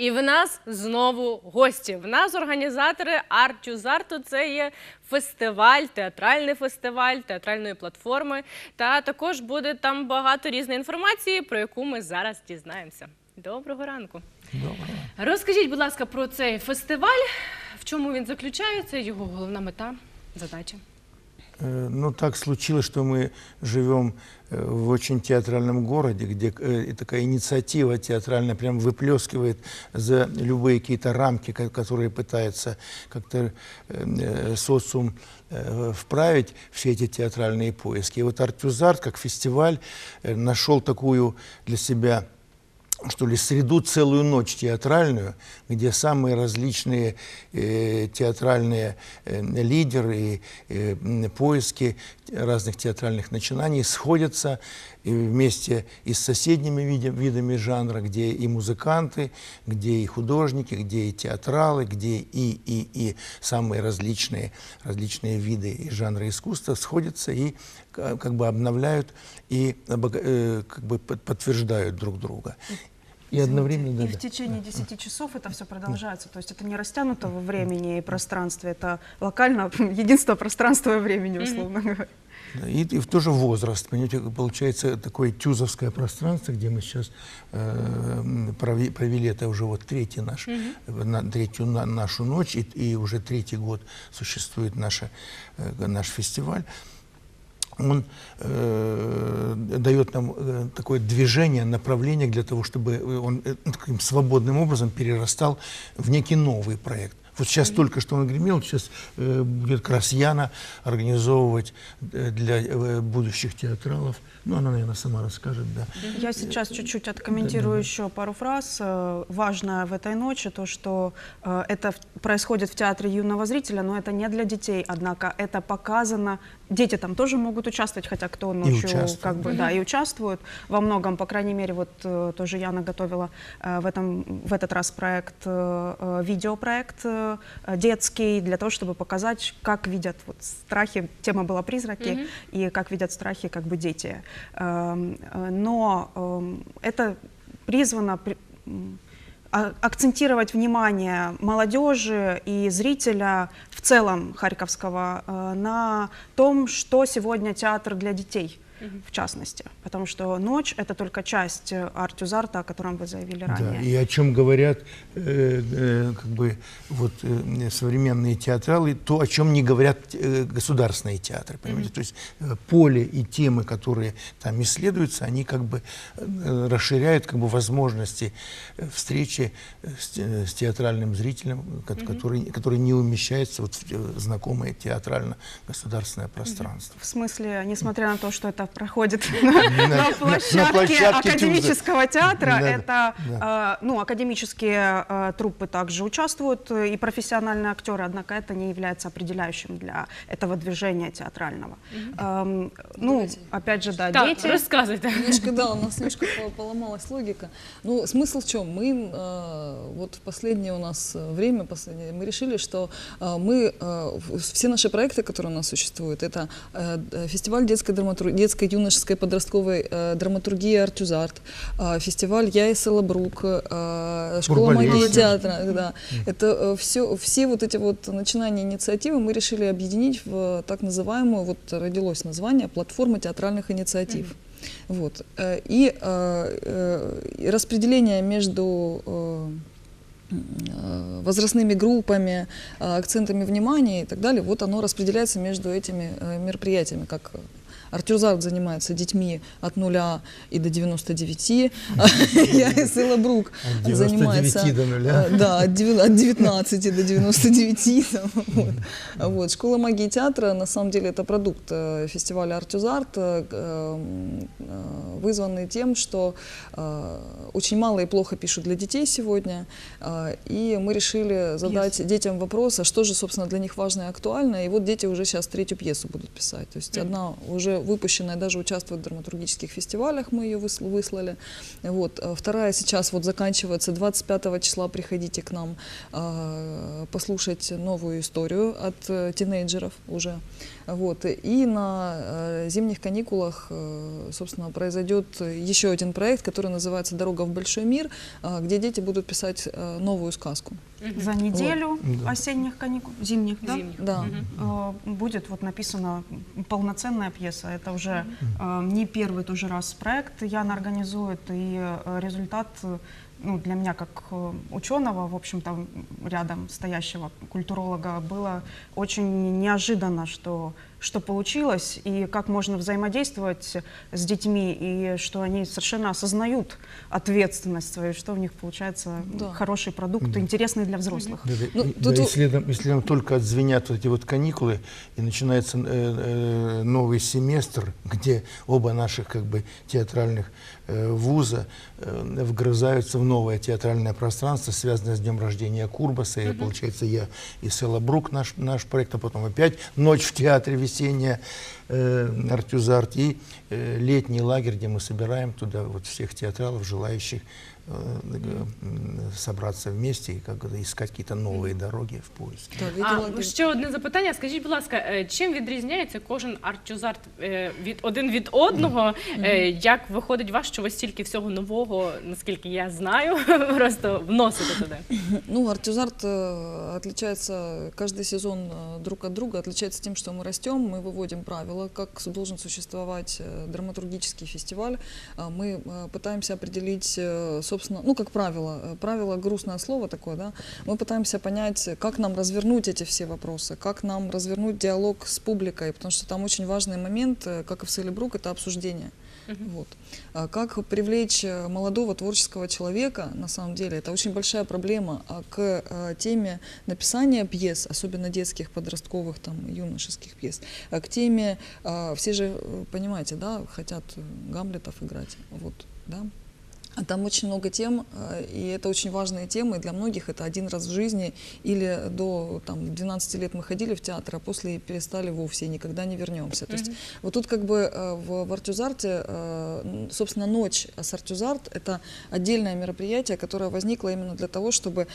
І в нас знову гості. В нас організатори Артюзарту. Це є фестиваль, театральний фестиваль, театральної платформи. Та також буде там багато різної інформації, про яку ми зараз дізнаємося. Доброго ранку. Доброго. Розкажіть, будь ласка, про цей фестиваль. В чому він заключається? Його головна мета, задача. Э, Ну, так случилось, что мы живем э, в очень театральном городе, где э, такая инициатива театральная прям выплескивает за любые какие-то рамки, ко- которые пытается как-то социум вправить все эти театральные поиски. И вот Артюзарт, как фестиваль, нашел такую для себя что ли, среду целую ночь театральную, где самые различные э, театральные э, лидеры и э, поиски разных театральных начинаний сходятся и вместе и с соседними види- видами жанра, где и музыканты, где и художники, где и театралы, где и, и, и самые различные, различные виды и жанры искусства сходятся и ка- как бы обновляют и э, как бы под- подтверждают друг друга. И одновременно... И да, в течение 10 часов это все продолжается. То есть это не растянуто во времени и пространстве, это локально единство пространства и времени, условно говоря. да. И, и в тоже возраст, понимаете, получается такое тюзовское пространство, где мы сейчас э, м, прови- провели, это уже вот третий наш, э, на, третью на- нашу ночь, и, и уже третий год существует наша, э, наш фестиваль. Он э, дает нам э, такое движение, направление для того, чтобы э, он э, таким свободным образом перерастал в некий новый проект. Вот сейчас только что он гремел, сейчас э, будет как раз Яна организовывать э, для э, будущих театралов. Ну, она, наверное, сама расскажет, да. Я сейчас чуть-чуть откомментирую еще пару фраз. Э, Важное в этой ночи то, что э, это происходит в театре юного зрителя, но это не для детей, однако это показано. Дети там тоже могут участвовать, хотя кто ночью участвуют. как бы да и участвуют во многом. По крайней мере, вот э, тоже Яна готовила э, в этом в этот раз проект э, э, видеопроект э, э, детский для того, чтобы показать, как видят вот страхи. Тема была призраки и как видят страхи как бы дети. Эм, э, Но эм, это призвано а- акцентировать внимание молодежи и зрителя в целом Харьковского э, на том, что сегодня театр для детей. В частности, потому что ночь это только часть э, арт-юзарта, о котором вы заявили Да, ранее. и о чем говорят э, э, как бы вот э, современные театралы, то, о чем не говорят э, государственные театры, понимаете? То есть э, поле и темы, которые там исследуются, они как бы э, расширяют как бы возможности э, встречи э, с, те- с театральным зрителем, ко- который, который не умещается вот в э, знакомое театрально-государственное пространство. В смысле, несмотря на то, что это проходит на- площадке академического театра, это, э, ну, академические э, труппы также участвуют, э, и профессиональные актеры, однако это не является определяющим для этого движения театрального. Эм, Ну, опять же, да, дети. розказуйте. Немножко, да, у нас немножко по- поломалась логика. Ну, смысл в чем? Мы вот в последнее у нас время, последнее, мы решили, что мы, все наши проекты, которые у нас существуют, это фестиваль детской, драматур... детской юношеской подростковой э, драматургии «Артюзарт», э, фестиваль «Я и Селабрук», э, школа магии театра. Да. Это все, все вот эти вот начинания инициативы мы решили объединить в так называемую, вот родилось название, платформа театральных инициатив. Вот. Э, И, э, э, и распределение между э, э, возрастными группами, э, акцентами внимания и так далее, вот оно распределяется между этими э, мероприятиями, как Артюрзарт занимается детьми от нуля и до 99, а я и Сила Брук От 99 занимается до нуля. э, да, от девя- от 19 до 99. там, вот. Школа магии театра, на самом деле, это продукт э, фестиваля «Артюзарт», э, вызванный тем, что очень мало и плохо пишут для детей сегодня, и мы решили задать детям вопрос, а что же, собственно, для них важно и актуально, и вот дети уже сейчас третью пьесу будут писать. То есть одна уже выпущенная, даже участвует в драматургических фестивалях, мы ее выс- выслали. Вот. А Вторая сейчас вот заканчивается 25 числа, приходите к нам э, послушать новую историю от э, тинейджеров уже. Вот. И на э, зимних каникулах, э, собственно, произойдет еще один проект, который называется «Дорога в большой мир», э, где дети будут писать новую сказку. За неделю Да. осенних каникул, зимних, да? Зимніх. Да. Э, будет вот написана полноценная пьеса. Это уже э, не первый тоже раз проект Яна организует, и результат ну, для меня как э, ученого, в общем-то, рядом стоящего культуролога, было очень неожиданно, что, что получилось, и как можно взаимодействовать с детьми, и что они совершенно осознают ответственность свою, что у них получается Да. хороший продукт, интересный для взрослых. Да, да, Ну, и- тут да, у- если, нам, если нам только отзвенят вот эти вот каникулы и начинается э, э, новый семестр, где оба наших как бы театральных э, вуза э, вгрызаются в новое театральное пространство, связанное с днем рождения Курбаса. И получается я и Села Брук наш, наш проект, а потом опять «Ночь в театре весенняя», э, Артюзарт и э, летний лагерь, где мы собираем туда вот всех театралов, желающих собраться вместе и как бы искать какие-то новые дороги в поиске. Да, А видела- ще одне запитання. Скажіть, будь ласка, е, чим відрізняється кожен арт-чузарт е, від один від одного? Е, Як виходить вас, що ви стільки всього нового, наскільки я знаю, просто вносите туди? Ну, артюзарт э, отличается, каждый сезон э, друг от друга отличается тем, что мы растем, мы выводим правила, как с- должен существовать э, драматургический фестиваль. А Мы э, пытаемся определить, э, собственно, ну, как правило, э, правило грустное слово такое, да, мы пытаемся понять, как нам развернуть эти все вопросы, как нам развернуть диалог с публикой, потому что там очень важный момент, э, как и в Селебрук, это обсуждение. Вот. А Как привлечь э, молодого творческого человека, на самом деле, это очень большая проблема, а к теме написания пьес, особенно детских, подростковых, там, юношеских пьес, а к теме, все же, понимаете, да, хотят Гамлетов играть, вот, да, там очень много тем, э, и это очень важные темы. Для многих это один раз в жизни или до там, 12 лет мы ходили в театр, а после перестали вовсе и никогда не вернемся. То есть вот тут как бы э, в, в Артюзарте, э, собственно, ночь с Артюзарт — это отдельное мероприятие, которое возникло именно для того, чтобы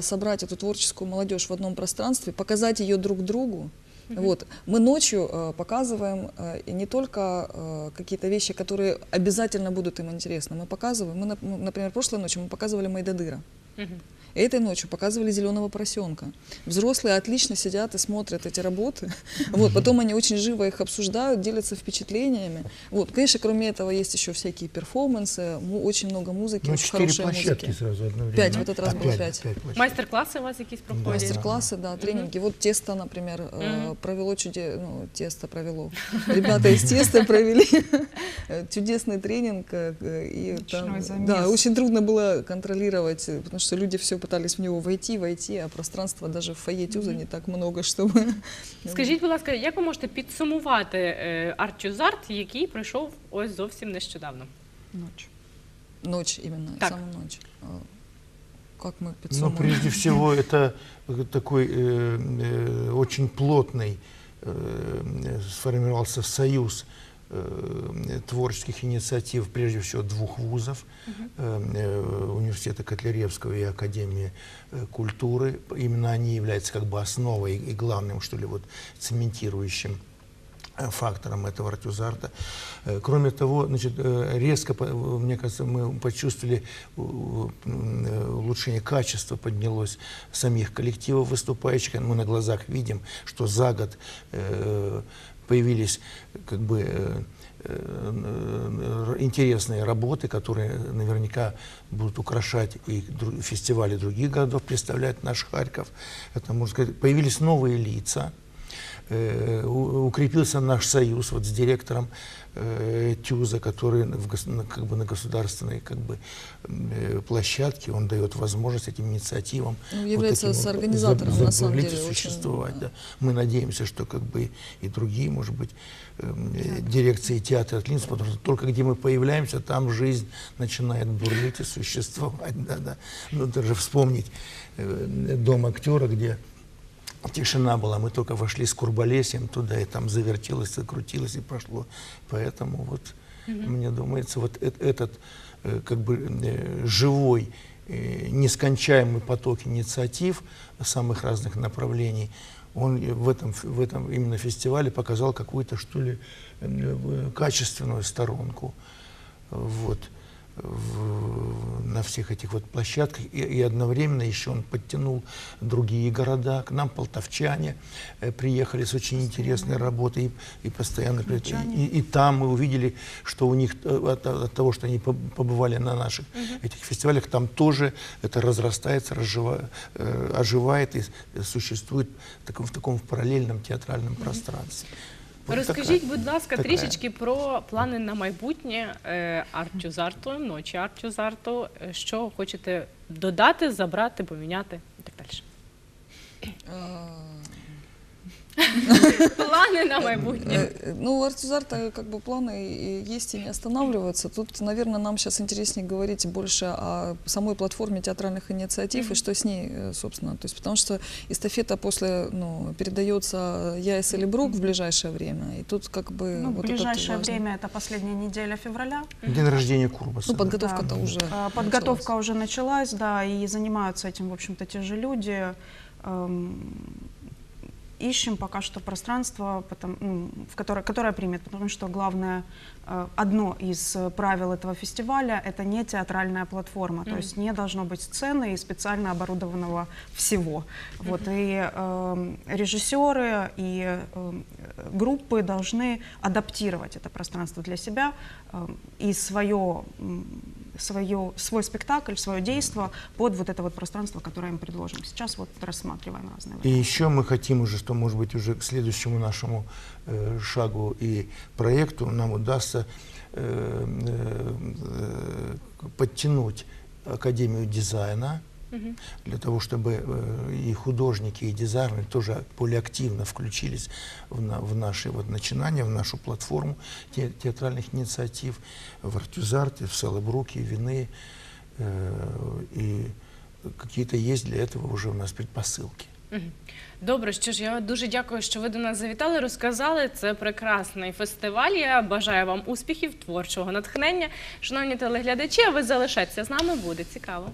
собрать эту творческую молодежь в одном пространстве, показать ее друг другу, вот. Мы ночью э, показываем э, не только э, какие-то вещи, которые обязательно будут им интересны. Мы показываем, мы, нап- например, прошлой ночью мы показывали Майдадыра. И Этой ночью показывали зеленого поросенка. Взрослые отлично сидят и смотрят эти работы. Вот, потом они очень живо их обсуждают, делятся впечатлениями. Вот, конечно, кроме этого есть еще всякие перформансы, очень много музыки, Ну, очень хорошей площадки музыки. сразу одновременно. Пять, в этот раз А, было пять. Майстер-класи у вас якісь проходять? Мастер-классы, да, тренинги. Вот тесто, например, э, провело чуде... ну, тесто провело. Ребята из теста провели чудесный тренинг. э, И там, да, очень трудно было контролировать, потому что люди все пытались в него войти, войти, а пространства даже в фойе тюза не так много, чтобы... Скажіть, будь ласка, як ви можете підсумувати е, арт-чузарт, який пройшов ось зовсім нещодавно? Ночь. Ночь именно, Так. самую ночь. А, Как мы Ну, подсуммируем? прежде всего, это э, такой э, э, очень плотный э, сформировался союз э, творческих инициатив, прежде всего, двух вузов, э, э, университета Котляревского и Академии культуры. Именно они являются как бы основой и главным, что ли, вот цементирующим фактором этого артюзарта. Э, Кроме того, значит, э, резко, э, мне кажется, мы почувствовали э, э, улучшение качества, поднялось самих коллективов выступающих. Мы на глазах видим, что за год э, появились как бы э, э, интересные работы, которые наверняка будут украшать и фестивали других городов, представлять наш Харьков. Это, можно сказать, появились новые лица, Э, укрепился наш союз вот с директором э, ТЮЗа, который в как бы на государственной как бы, э, площадке, он дает возможность этим инициативам Ну, является вот таким вот соорганизатором, заб- на самом деле, очень, существовать. да. да. Мы надеемся, что как бы и другие, может быть, эм, э, дирекции театра отклинятся, потому что только где мы появляемся, там жизнь начинает бурлить и существовать. Да, да. Ну, даже вспомнить э, дом актера, где тишина была, мы только вошли с Курболесьем туда, и там завертелось, закрутилось и пошло. Поэтому вот, мне думается, вот этот э, как бы э, живой, э, нескончаемый поток инициатив самых разных направлений, он в этом, в этом именно фестивале показал какую-то, что ли, качественную сторонку. Вот в- на всех этих вот площадках. И, и одновременно еще он подтянул другие города. К нам полтавчане э, приехали с очень интересной работой и, и постоянно и, и там мы увидели что у них э, от, от того что они поб- побывали на наших этих фестивалях там тоже это разрастается разжива- э, оживает и существует в таком, в таком параллельном театральном пространстве. Вот Розкажіть, будь ласка, трішечки про плани на майбутнє е, Арчузарту, ночі Арчузарту. Е, Що хочете додати, забрати, поміняти і так далі. Плани на майбутнє. Э, Ну, у Артизарта как бы планы есть и не останавливаются. Тут, наверное, нам сейчас интереснее говорить больше о самой платформе театральных инициатив и что с ней, э, собственно. То есть, потому что эстафета после, ну, передается Яйс или Брук в ближайшее время. И тут как бы Ну, вот ближайшее важный- время это последняя неделя февраля. день рождения Курбаса Ну, подготовка-то Да. уже А, началась. Подготовка уже началась, да, и занимаются этим, в общем-то, те же люди. Ищем пока что пространство, потом, ну, в которое, которое примет, потому что главное, э, одно из э, правил этого фестиваля – это не театральная платформа, то есть не должно быть сцены и специально оборудованного всего. Вот, и эм, режиссеры и эм, группы должны адаптировать это пространство для себя эм, и свое, м, свое, свой спектакль, свое действие под вот это вот пространство, которое им предложим. Сейчас вот рассматриваем разные И варианты. еще мы хотим уже, что может быть уже к следующему нашему э, шагу и проекту нам удастся э, э, подтянуть Академию дизайна для того, чтобы э, и художники, и дизайнеры тоже более активно включились в, на- в наши вот начинания, в нашу платформу те- театральных инициатив в Артюзарте, в Селебруке, Вины. э, и какие-то есть для этого уже у нас предпосылки. Мгм. Добре, що ж я дуже дякую, що ви до нас завітали, розказали. Це прекрасний фестиваль. Я бажаю вам успіхів, творчого натхнення. Шановні телеглядачі, а ви залишайтеся з нами, буде цікаво.